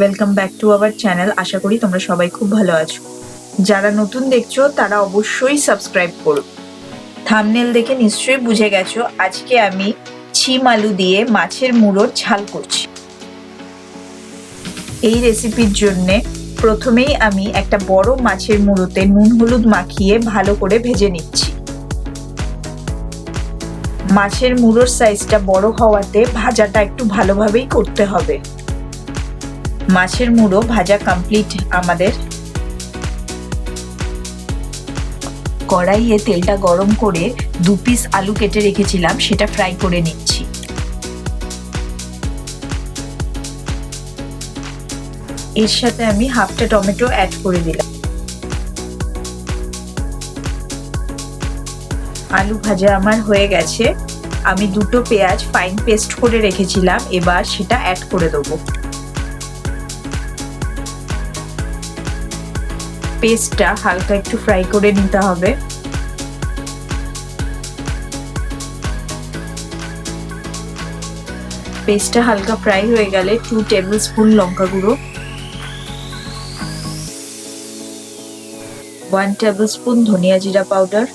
Welcome back to our channel আশা করি তোমরা সবাই খুব ভালো আছো। যারা নতুন দেখছ, তারা অবশ্যই সাবস্ক্রাইব করো। থামনেল দেখে নিশ্চয়ই বুঝে গেছো, আজকে আমি ছিম আলু দিয়ে মাছের মুড়োর ঝাল করছি। এই রেসিপির জন্যে প্রথমেই আমি একটা বড় মাছের মুড়োতে নুন হলুদ মাখিয়ে ভালো করে ভেজে নিচ্ছি। মাছের মুড়োর সাইজটা বড় হওয়াতে ভাজাটা একটু ভালোভাবেই করতে হবে। মাছের মুড়ো ভাজা কমপ্লিট আমাদের। কড়াইয়ে তেলটা গরম করে দু পিস আলু কেটে রেখেছিলাম, সেটা ফ্রাই করে নিচ্ছি। এর সাথে আমি হাফটা টমেটো অ্যাড করে দিলাম। আলু ভাজা আমার হয়ে গেছে। আমি দুটো পেঁয়াজ ফাইন পেস্ট করে রেখেছিলাম, এবার সেটা অ্যাড করে দেবো। পেস্টটা হালকা একটু ফ্রাই করে নিতে হবে। পেস্টটা হালকা ফ্রাই হয়ে গেলে টু টেবিল স্পুন লঙ্কা গুঁড়ো। ওয়ান টেবিল স্পুন ধনিয়া জিরা পাউডার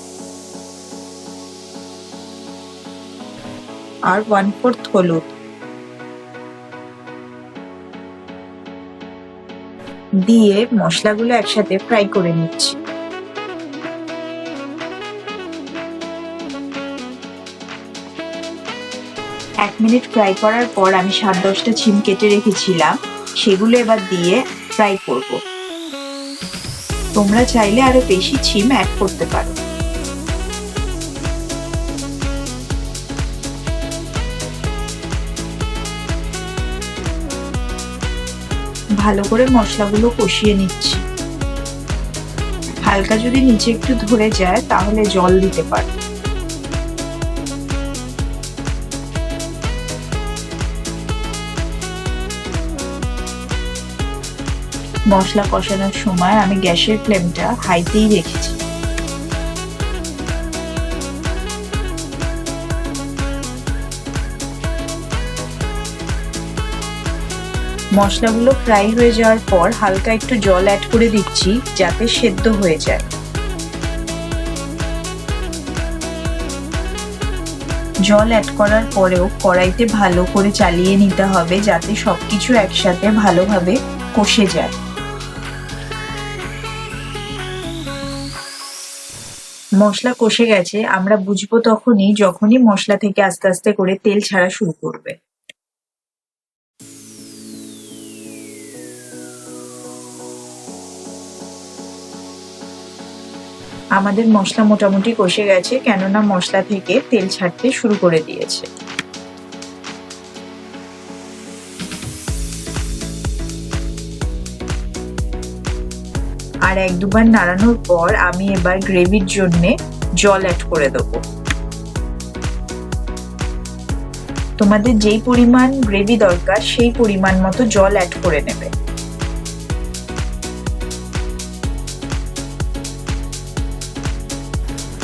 আর ওয়ান ফোর্থ হলুদ। দিয়ে মশলাগুলো একসাথে ফ্রাই করে নিচ্ছি। এক মিনিট ফ্রাই করার পর আমি সাত দশটা ছিম কেটে রেখেছিলাম, সেগুলো এবার দিয়ে ফ্রাই করব। তোমরা চাইলে আরও বেশি ছিম অ্যাড করতে পারো। ভালো করে মশলাগুলো কষিয়ে নিচ্ছি। হালকা যদি নিচে একটু ধরে যায়, তাহলে জল দিতে পারো মশলা কষানোর সময় আমি গ্যাসের ফ্লেমটা হাইতেই রেখেছি। মশলাগুলো ফ্রাই হয়ে যাওয়ার পর হালকা একটু জল অ্যাড করে দিচ্ছি যাতে সেদ্ধ হয়ে যায়। জল অ্যাড করার পরেও কড়াইতে ভালো করে চালিয়ে নিতে হবে যাতে সবকিছু একসাথে ভালোভাবে কষে যায়। মশলা কষে গেছে, আমরা বুঝব তখনই যখনই মশলা থেকে আস্তে আস্তে করে তেল ছাড়া শুরু করবে। আমাদের মশলা মোটামুটি কষে গেছে, কেননা মশলা থেকে তেল ছাড়তে শুরু করে দিয়েছে। আর এক দুবার নাড়ানোর পর আমি এবার গ্রেভির জন্য জল অ্যাড করে দেবো। তোমাদের যেই পরিমাণ গ্রেভি দরকার, সেই পরিমাণ মতো জল অ্যাড করে নেবে।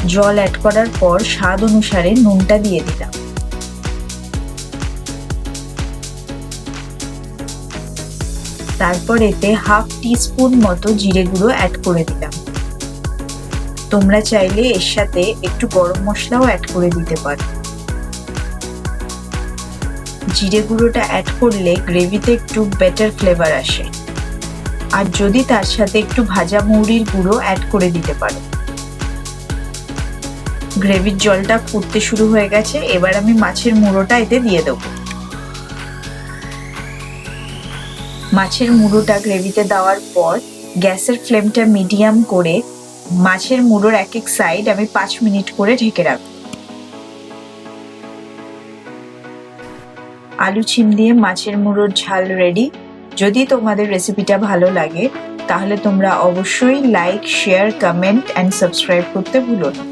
জল অ্যাড করার পর স্বাদ অনুসারে নুনটা দিয়ে দিলাম। তারপর এতে হাফ টিস্পুন মতো জিরে গুঁড়ো অ্যাড করে দিলাম। তোমরা চাইলে এর সাথে একটু গরম মশলাও অ্যাড করে দিতে পারো। জিরে গুঁড়োটা অ্যাড করলে গ্রেভিতে একটু বেটার ফ্লেভার আসে। আর যদি তার সাথে একটু ভাজা মৌরির গুঁড়ো অ্যাড করে দিতে পারো। গ্রেভির জলটা ফুটতে শুরু হয়ে গেছে, এবার আমি মাছের মুড়োটা এতে দিয়ে দেবো। মাছের মুড়োটা গ্রেভিতে দেওয়ার পর গ্যাসের ফ্লেমটা মিডিয়াম করে মাছের মুড়োর এক এক সাইড আমি পাঁচ মিনিট করে ঢেকে রাখব। আলু ছিম দিয়ে মাছের মুড়োর ঝাল রেডি যদি তোমাদের রেসিপিটা ভালো লাগে, তাহলে তোমরা অবশ্যই like share comment and subscribe করতে ভুলো না।